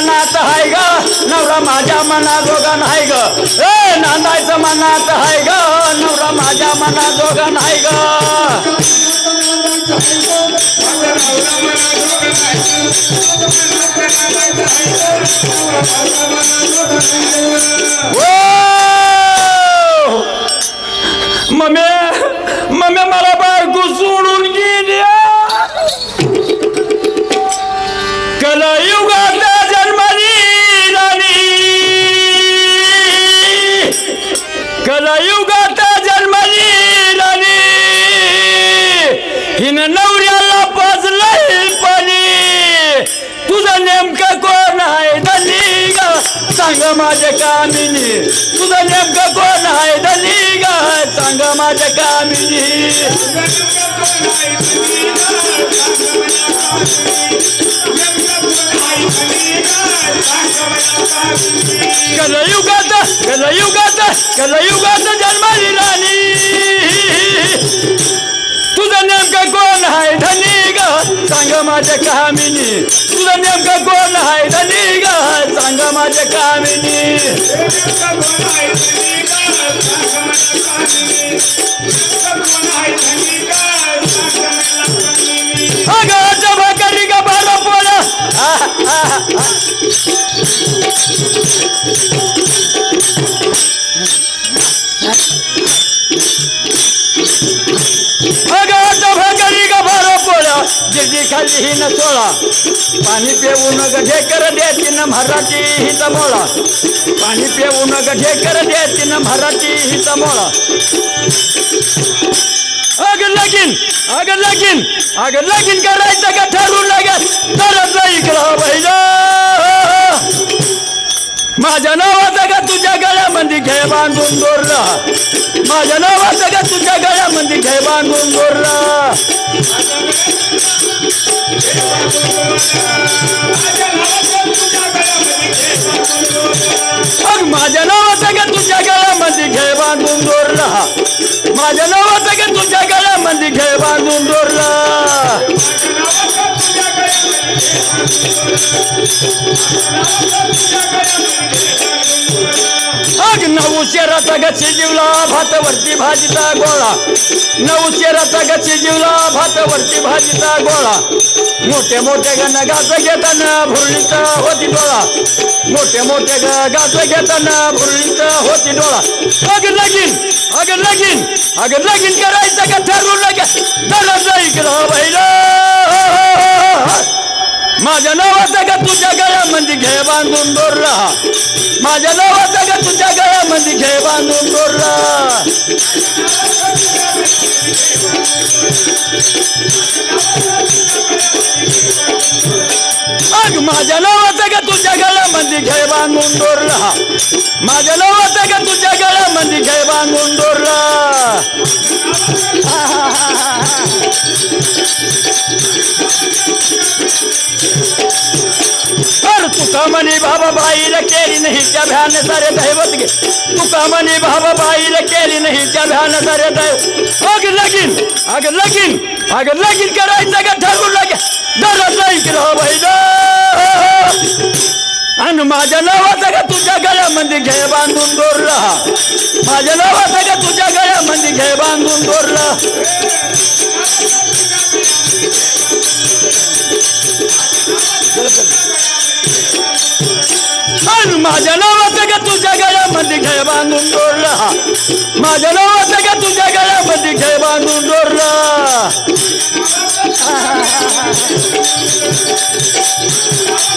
मनात आहे ग. नवरा माझ्या मनात दोघा नाही ग. ए नांदायचं मनात आहे ग. नवरा माझ्या मनात दोघा नाही ग. नवरा मना दोघा नाही नवऱ्याला पाजलंय पाणी. तुझं नेमकं कोण आहे दली गा? सांग माझ्या कामिनी. तुझं नेमकं कोण आहे दली गा? सांग माझ्या कामिनी. कलयुगात कलयुगात कलयुगात जन्माली. सांगा माझ्या कामिनी. तुला नेमकं कोण आहे? धनी ग सांग माझ्या कामिनी. अगं जमा करी बारा पोळा खाली ही न सोळा पाणी पिऊन गढे कर देती मराठी हिचा मोळा. पाणी पिऊन गढे कर देती मराठी हिचा मोळा. अग लगीन अग लगीन अग लगीन करायचं का ठरवलं बांधून दोरला. माझ्या नावाचं का तुझ्या गळ्यामध्ये घे बांधून दोरला. अग माझ्या नावाचं का तुझ्या गळ्यामध्ये घे बांधून दोरला. माझ्या नावाचं का तुझ्या गळ्यामध्ये घे बांधून दोरला. Thank you. नऊ शेराचा गच्ची जिवला भातवरती भाजीचा गोळा. नऊ शेराचा गच्ची जिवला भातवरती भाजीचा गोळा. मोठे मोठे गाच घेताना भुरळीचा होती डोळा. मोठे मोठे गाच घेताना भुरळीचा होती डोळा. अग लगीन अग लगीन अग लगीन करायचं का ठरवून लगे तर इकडं बैल. माझ्या नावाचा का तुझ्या गळ्यामध्ये म्हणजे घे बांधून दोरला. माझ्या नावाचा का तुझ्या गळ्यामध्ये म्हणजे घे बांधून दोरला. अग माझ्या नावाचा का तुझ्या गळ्यामध्ये म्हणजे घे बांधून दोरला. माझ्या नावाचा का तुझ्या गळ्यामध्ये घे बांधून दोरला. तर तुका बाबा बाईला केली नाही त्या भ्यान सारे दैवत गे? तुका म्हणे बाबा बाईला केली नाही त्या भ्यान सारे दैव अग लगीन अग लगीन अग लगीन करायचं का ठरवू लागे। दरच नाही राह बाई आणि माझ्या नावाचा का तुझ्या गळ्यामध्ये घे बांधून दोरला। माझ्या नावाचा का तुझ्या गळ्यामध्ये घे बांधून दोरला। माझ्या नावाचं का तुझ्या गळ्यामध्ये घे बांधून दोरला माझ्या नावाचं का तुझ्या गळ्यामध्ये घे बांधून दोरला